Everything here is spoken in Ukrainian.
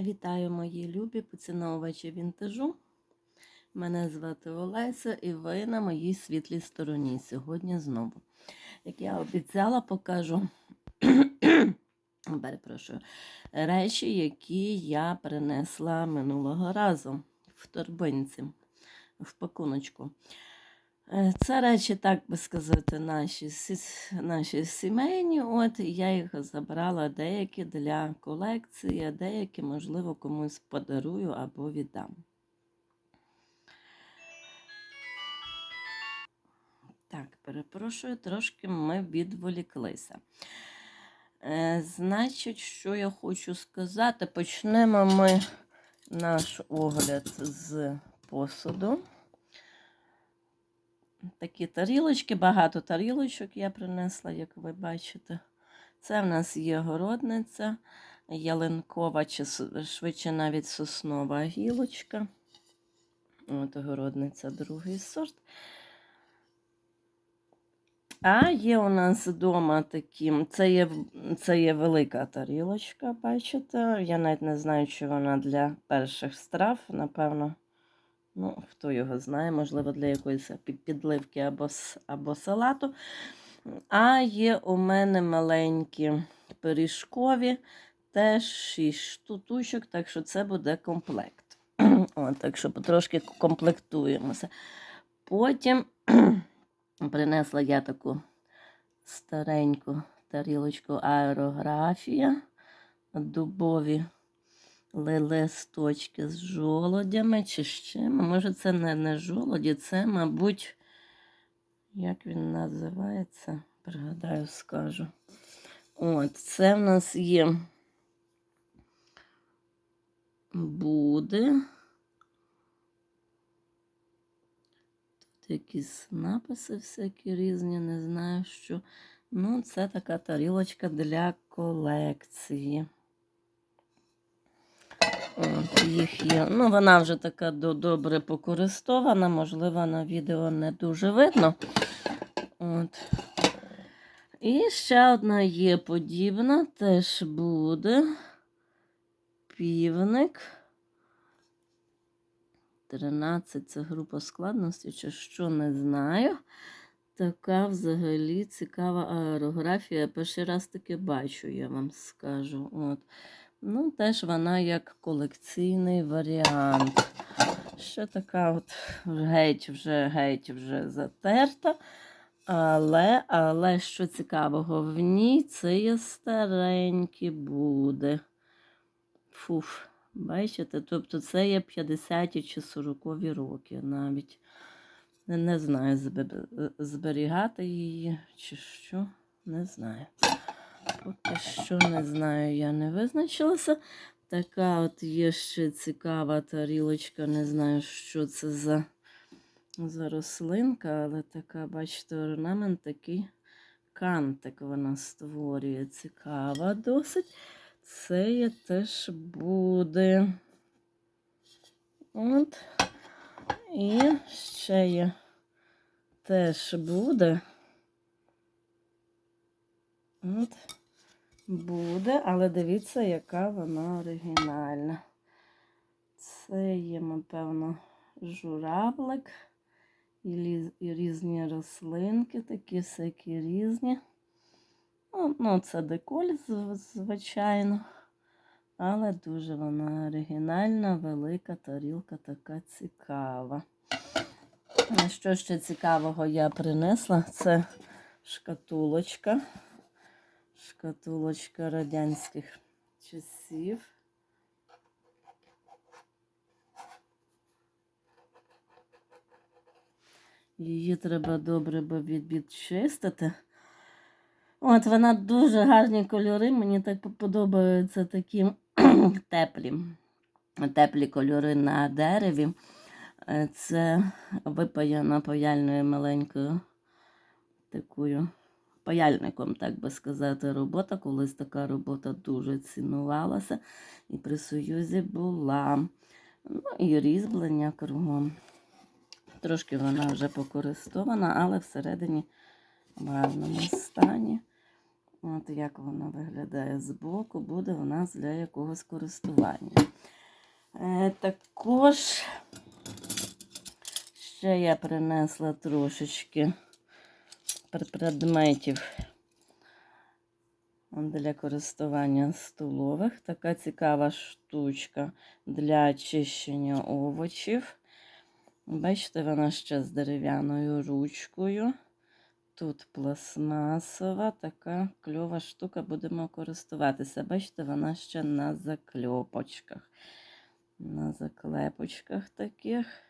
Вітаю мої любі поціновувачі вінтажу. Мене звати Олеся і ви на моїй світлій стороні сьогодні знову. Як я обіцяла, покажу перепрошую, речі, які я принесла минулого разу в торбинці, в пакуночку. Е, Це речі, так би сказати, наші, наші сімейні. От я їх забрала деякі для колекції, а деякі, можливо, комусь подарую або віддам. Так, перепрошую, трошки ми відволіклися. Е, значить, що я хочу сказати, почнемо ми наш огляд з посуду. Такі тарілочки, багато тарілочок я принесла, як ви бачите. Це в нас є городниця, ялинкова, чи швидше навіть соснова гілочка. От городниця другий сорт. А є у нас вдома такі, це є, це є велика тарілочка, бачите? Я навіть не знаю, чи вона для перших страв, напевно. Ну, хто його знає, можливо, для якоїсь підливки або, або салату. А є у мене маленькі пиріжкові, теж 6 штуточок, так що це буде комплект. От, так що потрошки комплектуємося. Потім принесла я таку стареньку тарілочку аерографія, дубові листочки з жолодями чи з чим. Може, це не, не жолоді, це, мабуть, як він називається? Пригадаю, скажу. От, це в нас є буде. Тут якісь написи всякі різні, не знаю що. Ну, це така тарілочка для колекції. От, їх є. Ну, вона вже така до- добре покористована, можливо, на відео не дуже видно. От. І ще одна є подібна, теж буде півник. 13 це група складності, чи що не знаю. Така взагалі цікава аерографія. Перший раз таки бачу, я вам скажу. От. Ну, теж вона як колекційний варіант. Ще така от геть вже геть вже затерта. Але, але що цікавого в ній, це є старенькі буде. Фуф, бачите? Тобто це є 50 чи 40 роки навіть. Не, не знаю, зберігати її чи що, не знаю. Поки що не знаю, я не визначилася. Така от є ще цікава тарілочка, не знаю, що це за, за рослинка, але така, бачите, орнамент такий кантик вона створює. Цікава досить. Це є теж буде. От. І ще є теж буде. От. Буде, але дивіться, яка вона оригінальна. Це є, напевно, журавлик і, різні рослинки, такі всякі різні. Ну, ну це деколь, зв- звичайно. Але дуже вона оригінальна, велика тарілка така цікава. Що ще цікавого я принесла? Це шкатулочка. Шкатулочка радянських часів. Її треба добре відчистити. От вона дуже гарні кольори. Мені так подобаються такі теплі. Теплі кольори на дереві. Е, Це випаяна паяльною маленькою такою паяльником, так би сказати, робота. Колись така робота дуже цінувалася і при Союзі була. Ну і різьблення кругом. Трошки вона вже покористована, але всередині в гарному стані. От як вона виглядає збоку, буде у нас для якогось користування. Е, також ще я принесла трошечки предметів для користування столових. Така цікава штучка для очищення овочів. Бачите, вона ще з дерев'яною ручкою. Тут пластмасова, така кльова штука, будемо користуватися. Бачите, вона ще на закльопочках, на заклепочках таких.